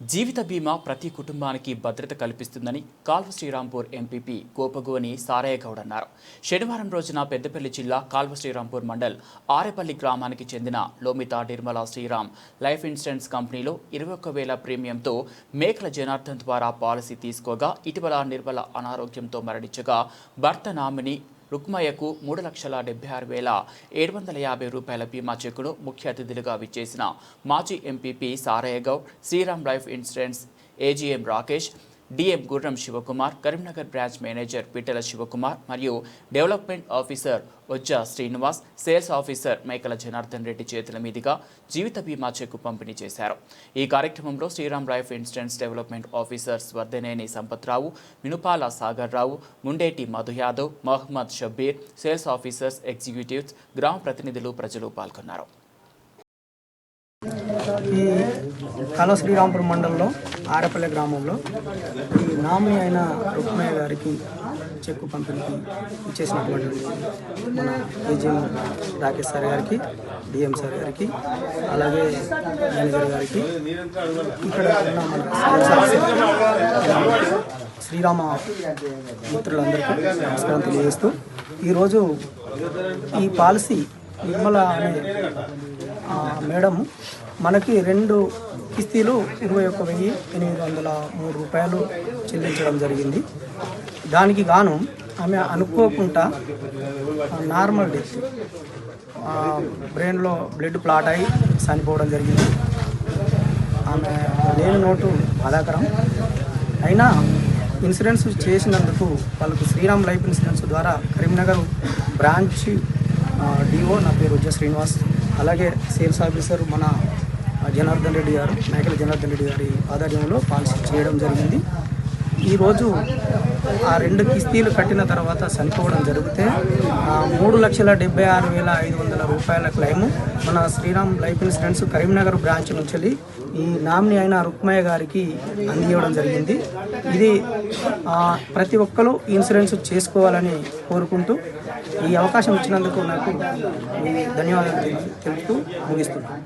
జీవిత బీమా ప్రతి కుటుంబానికి భద్రత కల్పిస్తుందని కాల్వ శ్రీరాంపూర్ ఎంపీపీ గోపగోని సారయ్యగౌడ్ అన్నారు. శనివారం రోజున పెద్దపల్లి జిల్లా కాల్వ శ్రీరాంపూర్ మండల్ ఆరేపల్లి గ్రామానికి చెందిన లోమిత నిర్మల శ్రీరామ్ లైఫ్ ఇన్సూరెన్స్ కంపెనీలో ఇరవై ఒక్క వేల ప్రీమియంతో మేకల జనార్దన్ ద్వారా పాలసీ తీసుకోగా ఇటీవల నిర్మల అనారోగ్యంతో మరణించగా భర్త నామిని రుక్మయ్యకు మూడు లక్షల డెబ్బై ఆరు వేల ఏడు వందల యాభై రూపాయల బీమా చెక్కును ముఖ్య అతిథులుగా విచ్చేసిన మాజీ MPP Sarayya Goud Shriram life insurance AGM Rakesh DM Gurram Shivakumar Karimnagar branch manager Pittala Shivakumar మరియు development officer Ojja Srinivas sales officer Mekala Janardhan Reddy చేతుల మీదుగా జీవిత బీమా చెక్కు పంపిణీ చేశారు. ఈ కార్యక్రమంలో Shriram life insurance development officers Vardhaneni Sampatrao Minupala Sagar Rao Mundeti Madhu Yadav Mohammed Shabbir sales officers executives గ్రామ ప్రతినిధులు ప్రజలు పాల్గొన్నారు. ఈ కలో శ్రీరాంపురం మండలంలో ఆరపల్లె గ్రామంలో ఈ నామి అయిన రుక్మయ్య గారికి చెక్కు పంపిణీకి ఇచ్చేసినటువంటి మన ఏజీఎం రాకేష్ సార్ గారికి డిఎం సార్ గారికి అలాగే మేనేజర్ గారికి ఇక్కడ ఉన్న మన శ్రీరామ మిత్రులందరికీ నమస్కారం తెలియజేస్తూ ఈరోజు ఈ పాలసీ నిర్మల అనే మేడం మనకి రెండు కిస్తీలు ఇరవై ఒక్క వెయ్యి ఎనిమిది వందల మూడు రూపాయలు చెల్లించడం జరిగింది. దానికి గాను ఆమె అనుకోకుండా నార్మల్ డెత్ బ్రెయిన్లో బ్లడ్ ప్లాట్ అయి చనిపోవడం జరిగింది. ఆమె లేని నోటు బాధాకరం. అయినా ఇన్సూరెన్స్ చేసినందుకు వాళ్ళకు శ్రీరామ్ లైఫ్ ఇన్సూరెన్స్ ద్వారా కరీంనగర్ బ్రాంచ్ డిఓ నా పేరు ఉజ్జ శ్రీనివాస్. అలాగే సేల్స్ ఆఫీసర్ మన జనార్దన్ రెడ్డి గారు మేకల జనార్దన్ రెడ్డి గారి ఆధ్వర్యంలో పాలసీ చేయడం జరిగింది. ఈరోజు ఆ రెండు కిస్తీలు కట్టిన తర్వాత చనిపోవడం జరిగితే మూడు లక్షల డెబ్బై ఆరు వేల ఐదు వందల రూపాయల క్లెయిమ్ మన Shriram life insurance Karimnagar branch నుంచి వెళ్ళి ఈ నామిని అయిన రుక్మయ్య గారికి అందివ్వడం జరిగింది. ఇది ప్రతి ఒక్కరూ ఇన్సూరెన్స్ చేసుకోవాలని కోరుకుంటూ ఈ అవకాశం ఇచ్చినందుకు నాకు ధన్యవాదాలు తెలుపుతూ ముగిస్తున్నాను.